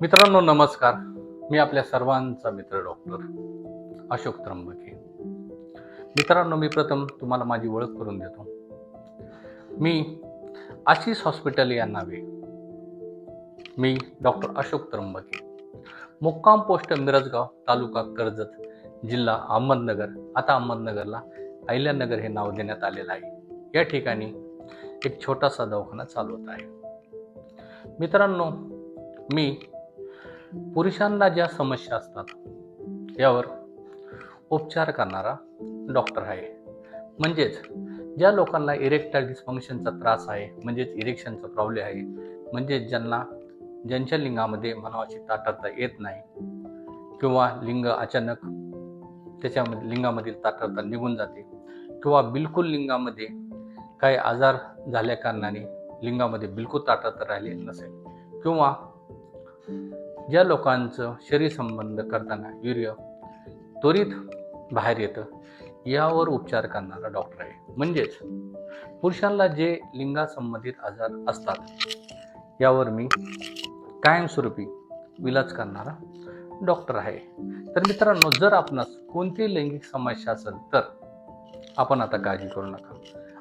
मित्रांनो नमस्कार. मी आपल्या सर्वांचा मित्र डॉक्टर अशोक त्र्यंबके. मित्रांनो मी प्रथम तुम्हाला माझी ओळख करून देतो. मी आशिष हॉस्पिटल या नावे. मी डॉक्टर अशोक त्र्यंबके. मुक्काम पोस्ट मिरजगाव तालुका कर्जत जिल्हा अहमदनगर आता अहमदनगरला अहिल्यानगर हे नाव देण्यात आलेलं आहे. या ठिकाणी एक छोटासा दवाखाना चालवत आहे. मित्रांनो मी पुरुषांना ज्या समस्या असतात यावर उपचार करणारा डॉक्टर आहे. म्हणजेच ज्या लोकांना इरेक्टाईल डिस्फंक्शनचा त्रास आहे म्हणजेच इरेक्शनचा प्रॉब्लेम आहे म्हणजेच ज्यांना ज्यांच्या लिंगामध्ये मनावाची ताटरता येत नाही किंवा लिंग अचानक त्याच्यामध्ये लिंगामधील ताटरता निघून जाते किंवा बिलकुल लिंगामध्ये काही आजार झाल्या कारणाने लिंगामध्ये बिलकुल ताटरता राहिलेली नसेल किंवा ज्या लोकांचं शरीर संबंध करताना वीर्य त्वरित बाहेर येतं यावर उपचार करणारा डॉक्टर आहे. म्हणजेच पुरुषांना जे लिंगासंबंधित आजार असतात यावर मी कायमस्वरूपी विलाज करणारा डॉक्टर आहे. तर मित्रांनो जर आपणास कोणती लैंगिक समस्या असेल तर आपण आता काळजी करू नका.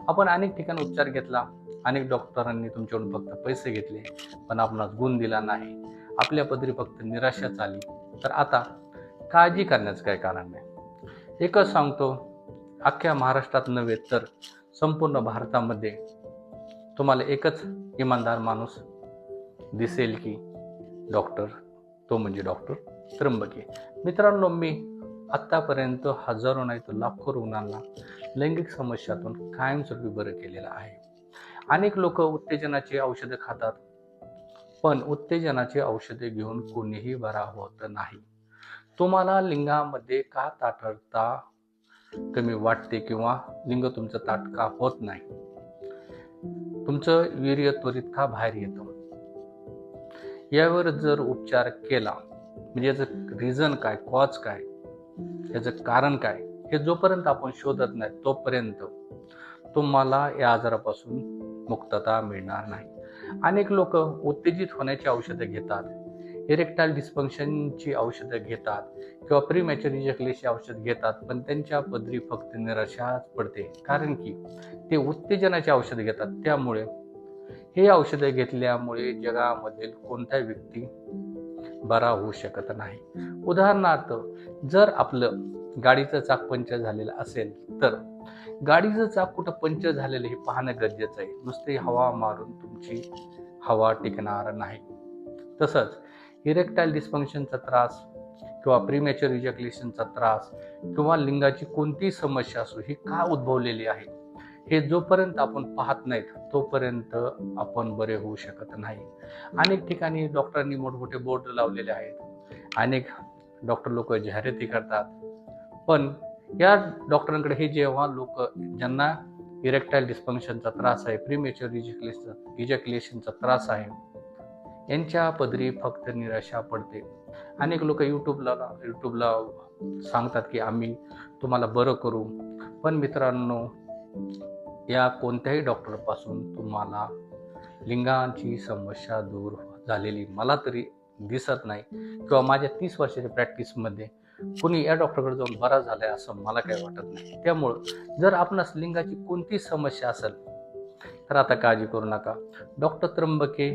आपण अनेक ठिकाणी उपचार घेतला अनेक डॉक्टरांनी तुमच्याकडून फक्त पैसे घेतले पण आपणास गुण दिला नाही. आपल्या पदरी फक्त निराशाच आली तर आता काळजी करण्याचं काही कारण नाही. एकच सांगतो अख्ख्या महाराष्ट्रात नव्हे तर संपूर्ण भारतामध्ये तुम्हाला एकच इमानदार माणूस दिसेल की डॉक्टर तो म्हणजे डॉक्टर त्र्यंबके. मित्रांनो मी आत्तापर्यंत हजारो नाही तर लाखो रुग्णांना लैंगिक समस्यातून कायमस्वरूपी बरं केलेलं आहे. अनेक लोक उत्तेजनाची औषधं खातात. पण उत्तेजनाची औषधे घेऊन कोणीही बरा होत नाही. तुम्हाला लिंगामध्ये का ताठरता कमी वाटते किंवा लिंग तुमचं ताट का होत नाही? तुमचं वीर्य त्वरित का बाहेर येतं? यावर जर उपचार केला म्हणजे याचं रिझन काय कॉज काय याचं कारण काय हे जोपर्यंत आपण शोधत नाही तोपर्यंत तुम्हाला या आजारापासून मुक्तता मिळणार नाही. अनेक लोक उत्तेजित होण्याची औषधं घेतात. इरेक्टाईल डिस्फंक्शनची औषधं घेतात किंवा प्रीमॅचर इजॅक्युलेशनची औषध घेतात पण त्यांच्या पदरी फक्त निराशाच पडते. कारण की ते उत्तेजनाची औषधं घेतात. त्यामुळे हे औषधं घेतल्यामुळे जगामधील कोणताही व्यक्ती बरा होऊ शकत नाही? उदाहरणार्थ जर आपलं गाडीचं चाक पंचर झालेलं असेल तर गाडीचं चाक कुठं पंचर झालेलं हे पाहणं गरजेचं आहे. नुसती हवा मारून तुमची हवा टिकणार नाही. तसंच इरेक्टाईल डिस्फंक्शनचा त्रास किंवा प्रीमॅच्युअर इजॅक्युलेशनचा त्रास किंवा लिंगाची कोणतीही समस्या असो ही का उद्भवलेली आहे? हे जोपर्यंत आपण पाहत नाहीत तोपर्यंत आपण बरे होऊ शकत नाही. अनेक ठिकाणी डॉक्टरांनी मोठमोठे बोर्ड लावलेले आहेत. अनेक डॉक्टर लोक जाहिराती करतात. पण या डॉक्टरांकडे हे जेव्हा लोक ज्यांना इरेक्टाईल डिस्फंक्शनचा त्रास आहे प्रीमेच्युअर इजॅक्युलेशन इजॅक्युलेशनचा त्रास आहे यांच्या पदरी फक्त निराशा पडते. अनेक लोक यूट्यूबला यूट्यूबला सांगतात की आम्ही तुम्हाला बरं करू. पण मित्रांनो या कोणत्याही डॉक्टरपासून तुम्हाला लिंगांची समस्या दूर झालेली मला तरी दिसत नाही. किंवा माझ्या तीस वर्षाच्या प्रॅक्टिसमध्ये कोणी या डॉक्टरकडे जाऊन बरा झालाय असं मला काही वाटत नाही. त्यामुळं जर आपणास लिंगाची कोणती समस्या असेल तर आता काळजी करू नका. डॉक्टर त्र्यंबके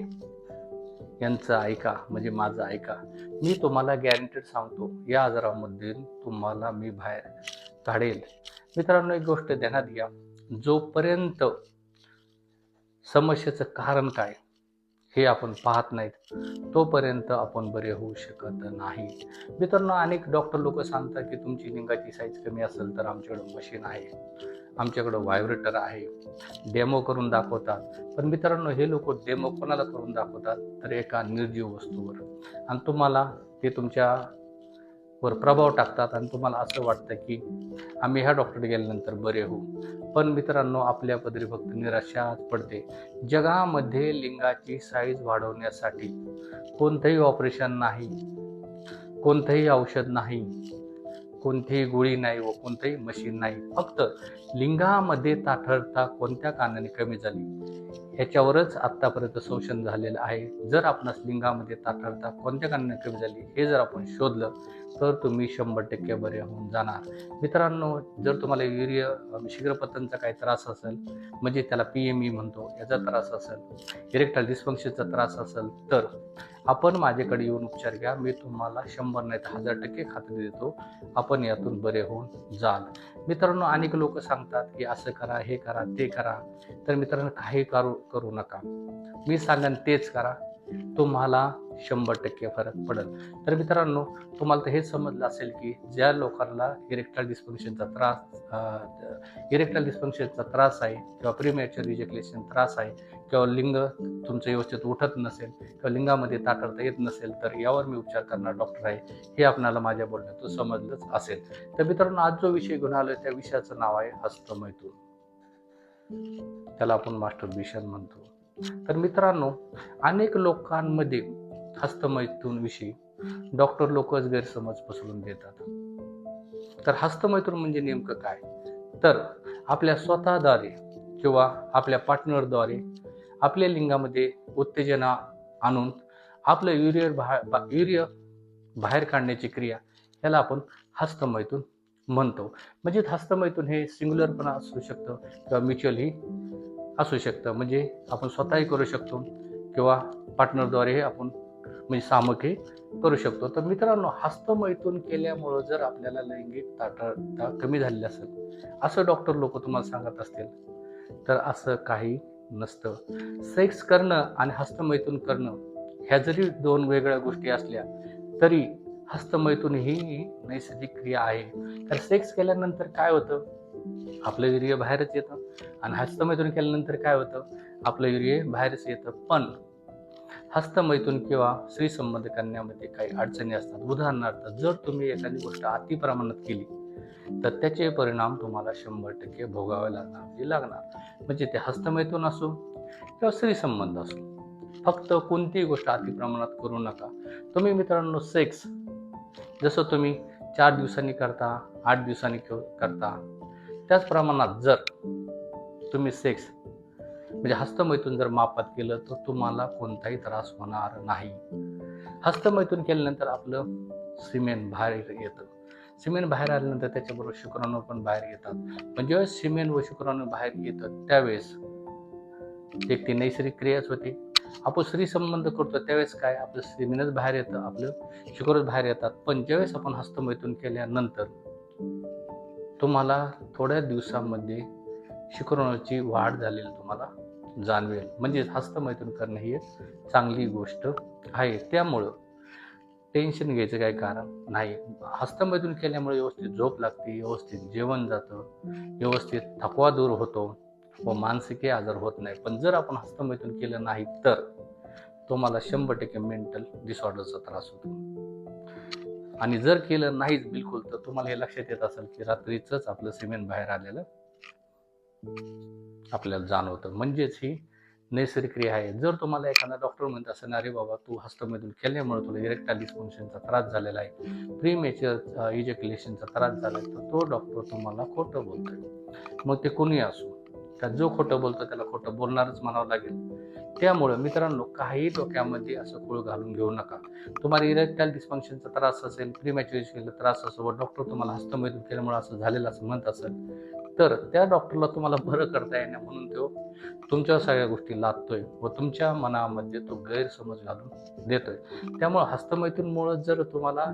यांचं ऐका म्हणजे माझं ऐका. मी तुम्हाला गॅरंटेड सांगतो या आजारामध्ये तुम्हाला मी बाहेर काढेल. मित्रांनो एक गोष्ट ध्यानात घ्या. जोपर्यंत समस्येचं कारण काय हे आपण पाहत नाहीत. तोपर्यंत आपण बरे होऊ शकत नाही. मित्रांनो अनेक डॉक्टर लोक सांगतात की तुमची लिंगाची साईज कमी असेल तर आमच्याकडं मशीन आहे. आमच्याकडं व्हायब्रेटर आहे. डेमो करून दाखवतात. पण मित्रांनो हे लोक डेमो कोणाला करून दाखवतात? तर एका निर्जीव वस्तूवर. आणि तुम्हाला ते तुमच्या वर प्रभाव टाकतात आणि तुम्हाला असं वाटतं की आम्ही ह्या डॉक्टर गेल्यानंतर बरे होऊ. पण मित्रांनो आपल्या पदरी फक्त निराशाच पडते. जगामध्ये लिंगाची साईज वाढवण्यासाठी कोणतंही ऑपरेशन नाही कोणतंही औषध नाही कोणतीही गोळी नाही व कोणतंही मशीन नाही. फक्त लिंगामध्ये ताठरता कोणत्या कारणाने कमी झाली? ह्याच्यावरच आत्तापर्यंत संशोधन झालेलं आहे. जर आपणास लिंगामध्ये ताठरता कोणत्या कारणाने कमी झाली हे जर आपण शोधलं तर तुम्ही शंभर टक्के बरे होऊन जाणार. मित्रांनो जर तुम्हाला वीर्य शीघ्रपतनचा काही त्रास असेल म्हणजे त्याला पी एम ई म्हणतो याचा त्रास असेल इरेक्टाईल डिस्फंक्शनचा त्रास असेल तर आपण माझ्याकडे येऊन उपचार घ्या. मी तुम्हाला शंभर नाही तर हजार टक्के खात्री देतो. आपण यातून बरे होऊन जाल. मित्रांनो अनेक लोक सांगतात की असं करा हे करा ते करा. तर मित्रांनो काही करू करू नका. मी सांगेन तेच करा. तुम्हाला शंभर टक्के फरक पडेल. तर मित्रांनो तुम्हाला तर हेच समजलं असेल की ज्या लोकांना इरेक्टल डिस्फंक्शनचा त्रास इरेक्टाईल डिस्फंक्शनचा त्रास आहे किंवा प्रीमॅच्युअर रिजेक्लेशन त्रास आहे किंवा लिंग तुमचं व्यवस्थित उठत नसेल किंवा लिंगामध्ये ताटरता येत नसेल तर यावर मी उपचार करणार डॉक्टर आहे. हे आपणाला माझ्या बोलण्यातून समजलंच असेल. तर मित्रांनो आज जो विषय घेऊन आलोय त्या विषयाचं नाव आहे हस्तमैथून. त्याला आपण मास्टर मिशन म्हणतो. तर मित्रांनो अनेक लोकांमध्ये हस्तमैथूनविषयी डॉक्टर लोकच गैरसमज पसरून देतात तर हस्तमैथून म्हणजे नेमकं काय? तर आपल्या स्वतःद्वारे किंवा आपल्या पार्टनरद्वारे आपल्या लिंगामध्ये उत्तेजना आणून आपलं युरियर बाहेर युरिय बाहेर काढण्याची क्रिया याला आपण हस्तमैथून म्हणतो. म्हणजे हस्तमैथून हे सिंग्युलर पण असू शकतं किंवा म्युच्युअलही असू शकतं. म्हणजे आपण स्वतःही करू शकतो किंवा पार्टनरद्वारे हे आपण म्हणजे सामके करू शकतो. तर मित्रांनो हस्तमैथून केल्यामुळं जर आपल्याला लैंगिक ताटळता कमी झालेली असेल असं डॉक्टर लोक तुम्हाला सांगत असतील तर असं काही नसतं. सेक्स करणं आणि हस्तमैथून करणं ह्या जरी दोन वेगळ्या गोष्टी असल्या तरी हस्तमैथून ही नैसर्गिक क्रिया आहे. तर सेक्स केल्यानंतर काय होतं? आपलं युरिय बाहेरच येतं. आणि हस्तमैथून केल्यानंतर काय होतं? आपलं युरिय बाहेरच येतं. पण हस्तमैथून किंवा स्त्री संबंध करण्यामध्ये काही अडचणी असतात. उदाहरणार्थ जर तुम्ही एखादी गोष्ट अति प्रमाणात केली तर त्याचे परिणाम तुम्हाला शंभर टक्के भोगावे लागणार म्हणजे लागणार. म्हणजे ते हस्तमैथून असो किंवा स्त्री संबंध असो. फक्त कोणतीही गोष्ट अति प्रमाणात करू नका. तुम्ही मित्रांनो सेक्स जसं तुम्ही चार दिवसांनी करता आठ दिवसांनी करता त्याच प्रमाणात जर तुम्ही सेक्स म्हणजे हस्तमैथून जर मापात केलं तर तुम्हाला कोणताही त्रास होणार नाही. हस्तमैथून केल्यानंतर आपलं सिमेंट बाहेर येतं. सिमेंट बाहेर आल्यानंतर त्याच्याबरोबर शुक्राणू पण बाहेर येतात. पण जेव्हा सिमेंट व शुक्राणू बाहेर येतात त्यावेळेस एक ती नैसर्गिक क्रियाच होते. आपण स्त्री संबंध करतो त्यावेळेस काय? आपलं सिमेंटच बाहेर येतं आपलं शुक्रच बाहेर येतात. पण ज्यावेळेस आपण हस्तमैथून केल्यानंतर तुम्हाला थोड्या दिवसामध्ये शुक्राणूची वाढ झालेली तुम्हाला जाणवेल. म्हणजेच हस्तमैथून करणं ही एक चांगली गोष्ट आहे. त्यामुळं टेन्शन घ्यायचं काही कारण नाही. हस्तमैथून केल्यामुळे व्यवस्थित झोप लागते व्यवस्थित जेवण जातं व्यवस्थित थकवा दूर होतो व मानसिकही आजार होत नाही. पण जर आपण हस्तमैथून केलं नाही तर तुम्हाला शंभर टक्के मेंटल डिसऑर्डरचा त्रास होतो. आणि जर केलं नाहीच बिलकुल तर तुम्हाला हे लक्षात येत असेल की रात्रीचंच आपलं सिमेंट बाहेर आलेलं आपल्याला जाणवतं. म्हणजेच ही नैसर्गिक क्रिया आहे. जर तुम्हाला एखादा डॉक्टर म्हणत असेल अरे बाबा तू हस्तमैथून केल्यामुळे तुला इरेक्टाईल डिस्फंक्शनचा त्रास झालेला आहे. प्री मेच्युअर इजेक्युलेशनचा त्रास झाला आहे. तर तो डॉक्टर तुम्हाला खोटं बोलतोय. मग ते कोणी असो का जो खोटं बोलतो त्याला खोटं बोलणारच म्हणावं लागेल. त्यामुळं मित्रांनो काही डोक्यामध्ये असं कुळ घालून घेऊ नका. तुम्हाला इरेक्टाईल डिस्फंक्शनचा त्रास असेल प्रीमॅच्युरेशनचा त्रास असेल व डॉक्टर तुम्हाला हस्तमैथून केल्यामुळे असं झालेलं असं म्हणत असेल तर त्या डॉक्टरला तुम्हाला बरं करता येणार म्हणून तो तुमच्या सगळ्या गोष्टी लादतोय व तुमच्या मनामध्ये तो गैरसमज घालून देतोय. त्यामुळं हस्तमैथूनमुळं जर तुम्हाला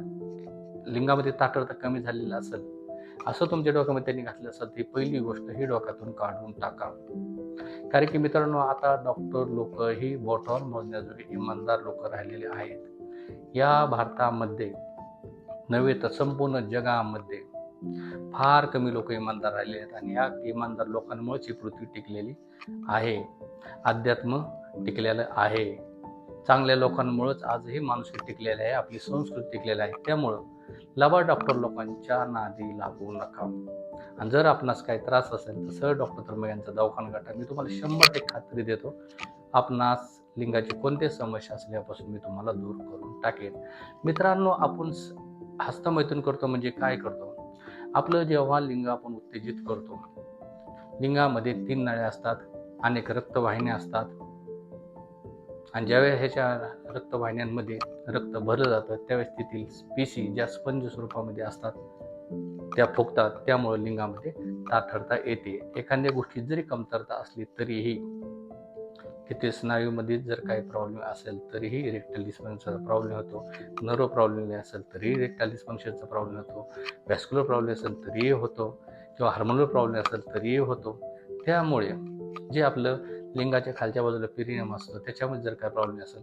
लिंगामध्ये ताठरता कमी झालेला असेल असं तुमच्या डोक्यामध्ये त्यांनी घातलं असेल ती पहिली गोष्ट ही डोक्यातून काढून टाका. कारण की मित्रांनो आता डॉक्टर लोक ही बोटावर मोजण्याजोगे इमानदार लोक राहिलेले आहेत. या भारतामध्ये नव्हे तर संपूर्ण जगामध्ये फार कमी लोक इमानदार राहिले आहेत आणि या इमानदार लोकांमुळेच ही पृथ्वी टिकलेली आहे. अध्यात्म टिकलेलं आहे. चांगल्या लोकांमुळेच आजही माणूस टिकलेले आहे आपली संस्कृती टिकलेली आहे. त्यामुळं लवा डॉक्टर लोकांच्या नादी लागू नका. आणि जर आपणास काही त्रास असेल तर सर डॉक्टर धर्म यांचा दवाखाना गाठा मी तुम्हाला शंभर टक्के खात्री देतो आपणास लिंगाची कोणती समस्या असल्यापासून मी तुम्हाला दूर करून टाकेन. मित्रांनो आपण हस्तमैथून करतो म्हणजे काय करतो? आपलं जेव्हा लिंग आपण उत्तेजित करतो लिंगामध्ये तीन नळ्या असतात अनेक रक्तवाहिन्या असतात. आणि ज्यावेळेस ह्याच्या रक्तवाहिन्यांमध्ये रक्त भरलं जातं. त्यावेळेस तेथील पेशी ज्या स्पंज स्वरूपामध्ये असतात त्या फुगतात. त्यामुळे लिंगामध्ये ताठरता येते. एखाद्या गोष्टीत जरी कमतरता असली तरीही तिथे स्नायूमध्ये जर काही प्रॉब्लेम असेल तरीही रेक्टल डिस्फंक्शनचा प्रॉब्लेम होतो. नर्व प्रॉब्लेम असेल तरीही रेक्टल डिस्फंक्शनचा प्रॉब्लेम होतो. वॅस्क्युलर प्रॉब्लेम असेल तरीही होतो. किंवा हार्मोनल प्रॉब्लेम असेल तरीही होतो. त्यामुळे जे आपलं लिंगाच्या खालच्या बाजूला पिरियम असतं त्याच्यामध्ये जर काय प्रॉब्लेम असेल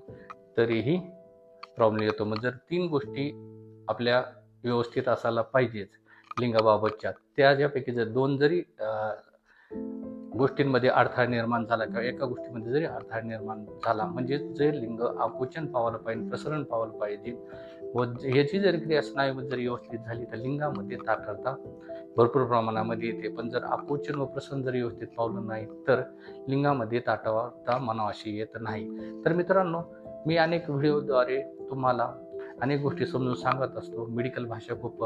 तरीही प्रॉब्लेम येतो. मग जर तीन गोष्टी आपल्या व्यवस्थित असायला पाहिजेच लिंगाबाबतच्या त्या ज्यापैकी जर दोन जरी गोष्टींमध्ये अडथळा निर्माण झाला किंवा एका गोष्टीमध्ये जरी अडथळा निर्माण झाला म्हणजे जे लिंग आकुचन पावायला पाहिजे प्रसरण पावायला पाहिजे व ह्याची जर क्रिया स्नायूमध्ये जर व्यवस्थित झाली तर लिंगामध्ये ताठरता भरपूर प्रमाणामध्ये येते. पण जर आकुचन व प्रसरण जर व्यवस्थित पावलं नाही तर लिंगामध्ये ताटवता मनावाशी येत नाही. तर मित्रांनो मी अनेक व्हिडिओद्वारे तुम्हाला अनेक गोष्टी समजून सांगत असतो. मेडिकल भाषा खूप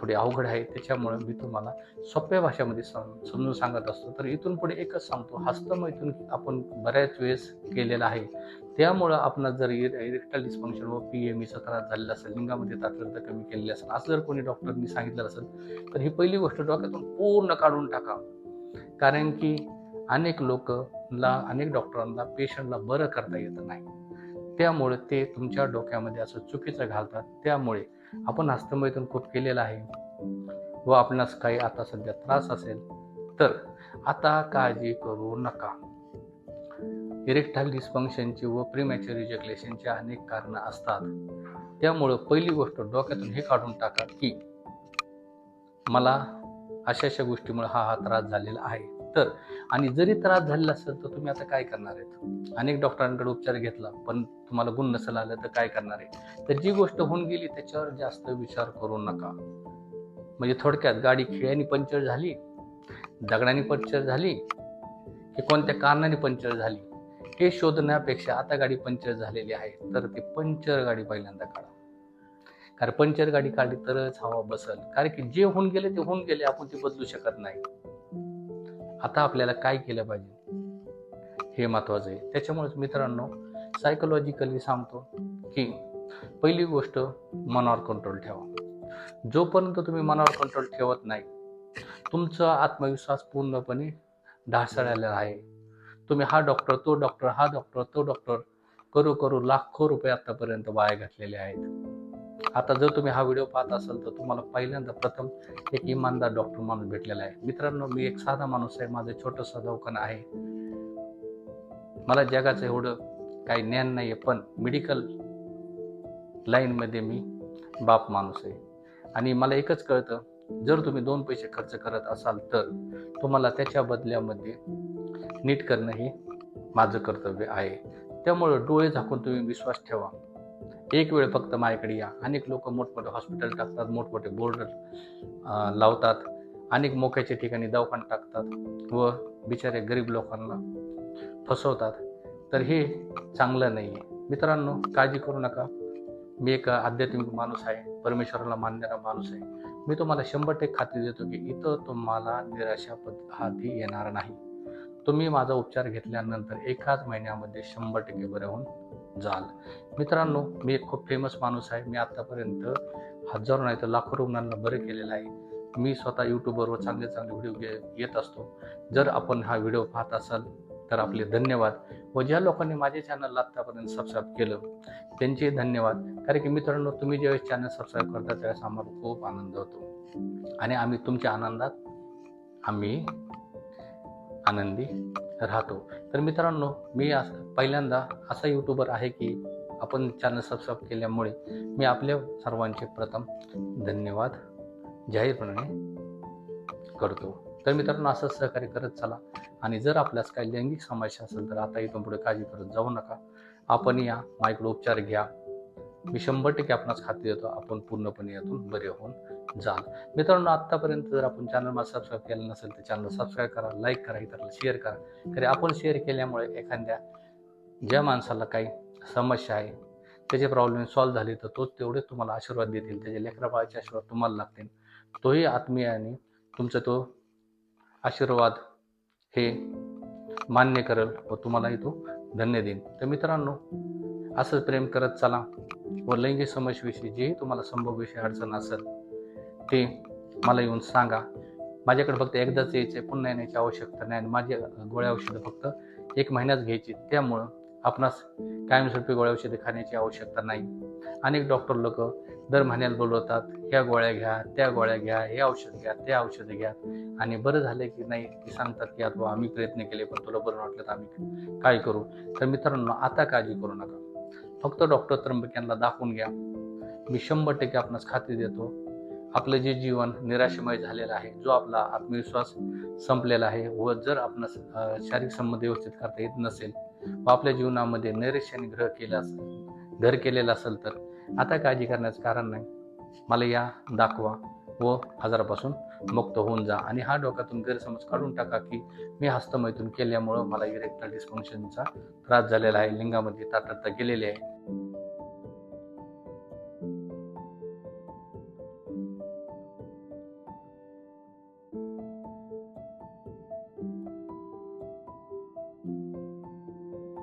थोडी अवघड आहे. त्याच्यामुळे मी तुम्हाला सोप्या भाषेमध्ये सम समजून सांगत असतो. तर इथून पुढे एकच सांगतो. हस्तमैथून आपण बऱ्याच वेळेस केलेला आहे. त्यामुळं आपण जर इरेक्टल डिस्फंक्शन व पी एम ईचा त्रास झालेला असेल लिंगामध्ये तात्पर्य कमी केलेली असेल असं जर कोणी डॉक्टरनी सांगितलं असेल तर ही पहिली गोष्ट डोक्यातून पूर्ण काढून टाका. कारण की अनेक लोकला अनेक डॉक्टरांना पेशंटला बरं करता येत नाही. त्यामुळे ते तुमच्या डोक्यामध्ये असं चुकीचं घालतात. त्यामुळे आपण हस्तमैथून खूप केलेलं आहे? व आपणास काही आता सध्या त्रास असेल तर आता काळजी करू नका. इरेक्टाईल डिस्फंक्शनची व प्रीमॅच्युअर इजॅक्युलेशनची अनेक कारणं असतात. त्यामुळं पहिली गोष्ट डोक्यातून हे काढून टाका की मला अशा अशा गोष्टीमुळे हा हा त्रास झालेला आहे. तर. आणि जरी त्रास झालेला असेल तर तुम्ही आता काय करणार आहेत? अनेक डॉक्टरांकडे उपचार घेतला पण तुम्हाला गुण नसेल आलं तर काय करणार आहे? तर जी गोष्ट होऊन गेली त्याच्यावर जास्त विचार करू नका. म्हणजे थोडक्यात गाडी खिळ्यानी पंक्चर झाली दगडाने पंक्चर झाली की कोणत्या कारणाने पंक्चर झाली हे शोधण्यापेक्षा आता गाडी पंक्चर झालेली आहे तर ती पंक्चर गाडी पहिल्यांदा काढा. कारण पंक्चर गाडी काढली तरच हवा बसल. कारण की जे होऊन गेले ते होऊन गेले आपण ते बदलू शकत नाही. आता आपल्याला काय केलं पाहिजे? हे महत्वाचं आहे. त्याच्यामुळेच मित्रांनो सायकोलॉजिकली सांगतो की पहिली गोष्ट मनावर कंट्रोल ठेवा. जोपर्यंत तुम्ही मनावर कंट्रोल ठेवत नाही तुमचा आत्मविश्वास पूर्णपणे ढासळलेला आहे. तुम्ही हा डॉक्टर तो डॉक्टर हा डॉक्टर तो डॉक्टर करू करू लाखो रुपये आतापर्यंत वाया घातलेले आहेत. आता जर तुम्ही हा व्हिडिओ पाहत असाल तर तुम्हाला पहिल्यांदा प्रथम एक इमानदार डॉक्टर माणूस भेटलेला आहे. मित्रांनो मी एक साधा माणूस आहे माझं छोटंसं दवाखाना आहे. मला जगाचं एवढं काही ज्ञान नाही आहे पण मेडिकल लाईनमध्ये मी बाप माणूस आहे. आणि मला एकच कळतं जर तुम्ही दोन पैसे खर्च करत असाल तर तुम्हाला त्याच्या बदल्यामध्ये नीट करणं हे माझं कर्तव्य आहे. त्यामुळं डोळे झाकून तुम्ही विश्वास ठेवा. एक वेळ फक्त माझ्याकडे या. अनेक लोक मोठमोठे हॉस्पिटल टाकतात मोठमोठे बोर्ड लावतात. अनेक मोक्याच्या ठिकाणी दवाखाना टाकतात व बिचारे गरीब लोकांना फसवतात. तर हे चांगलं नाही आहे मित्रांनो काळजी करू नका. मी एक आध्यात्मिक माणूस आहे. परमेश्वराला मानणारा माणूस आहे. मी तुम्हाला शंभर टक्के खात्री देतो की इथं तुम्हाला निराशा पद हाती येणार नाही. तुम्ही माझा उपचार घेतल्यानंतर एकाच महिन्यामध्ये शंभर टक्के बरे होऊन जाल. मित्रांनो मी एक खूप फेमस माणूस आहे. मी आतापर्यंत हजारो नाही तर लाखो रुग्णांना बरं केलेलं आहे. मी स्वतः यूट्यूबवर चांगले चांगले व्हिडिओ घे येत असतो. जर आपण हा व्हिडिओ पाहत असाल तर आपले धन्यवाद. व ज्या लोकांनी माझे चॅनल आत्तापर्यंत सबस्क्राईब केलं त्यांचे धन्यवाद. कारण की मित्रांनो तुम्ही ज्यावेळेस चॅनल सबस्क्राईब करता त्यावेळेस आम्हाला खूप आनंद होतो. आणि आम्ही तुमच्या आनंदात आम्ही आनंदी राहतो. तर मित्रांनो मी अस पहिल्यांदा असा यूट्यूबर आहे की आपण चॅनल सबस्क्राईब केल्यामुळे मी आपल्या सर्वांचे प्रथम धन्यवाद जाहीरपणे करतो. तर मित्रांनो असं सहकार्य करत चला. आणि जर आपल्यास काही लैंगिक समस्या असेल तर आता इथून पुढे काळजी करत जाऊ नका. आपण या मायक्रो उपचार घ्या. मी शंभर टक्के आपणास खात्री देतो आपण पूर्णपणे यातून बरे होऊन जाल. मित्रांनो आत्तापर्यंत जर आपण चॅनल मला सबस्क्राईब केलं नसेल तर चॅनल सबस्क्राईब करा लाईक करा इतरला शेअर करा. तरी आपण शेअर केल्यामुळे एखाद्या ज्या माणसाला काही समस्या आहे त्याचे प्रॉब्लेम सॉल्व्ह झाले तर तोच तेवढेच तुम्हाला आशीर्वाद देतील. त्याचे लेकराबाळाचे आशीर्वाद तुम्हाला लागतील. तोही आत्मीय आणि तुमचा तो आशीर्वाद हे मान्य करेल व तुम्हालाही तो धन्य देईन. तर मित्रांनो असंच प्रेम करत चला. व लैंगिक समस्येविषयी जे तुम्हाला संभवविषयी अडचण असेल ते मला येऊन सांगा. माझ्याकडे फक्त एकदाच यायचं आहे पुन्हा येण्याची आवश्यकता नाही आणि माझी गोळ्या औषधं फक्त एक महिन्यात घ्यायची. त्यामुळं आपणास कायमस्वरूपी गोळ्या औषधे खाण्याची आवश्यकता नाही. अनेक डॉक्टर लोक दर महिन्याला बोलवतात ह्या गोळ्या घ्या त्या गोळ्या घ्या हे औषध घ्या ते औषधं घ्या. आणि बरं झालं की नाही की सांगतात की आता आम्ही प्रयत्न केले पण तुला बरं वाटलं तर आम्ही काय करू? तर मित्रांनो आता काळजी करू नका. फक्त डॉक्टर त्र्यंबक यांना दाखवून घ्या. मी शंभर टक्के आपणास खात्री देतो आपलं जे जीवन निराशमय झालेलं आहे जो आपला आत्मविश्वास संपलेला आहे व जर आपणास शारीरिक संबंध व्यवस्थित करता येत नसेल व आपल्या जीवनामध्ये नैराश्याने ग्रह केला असेल घर केलेलं असेल तर आता काळजी करण्याचं कारण नाही. मला या दाखवा व आजारापासून मुक्त होऊन जा आणि हा डोक्यातून गैरसमज काढून टाका की मी हस्तमैथून केल्यामुळं मला इरेक्टल डिस्फंक्शनचा त्रास झालेला आहे लिंगामध्ये ताटता गेलेली आहे.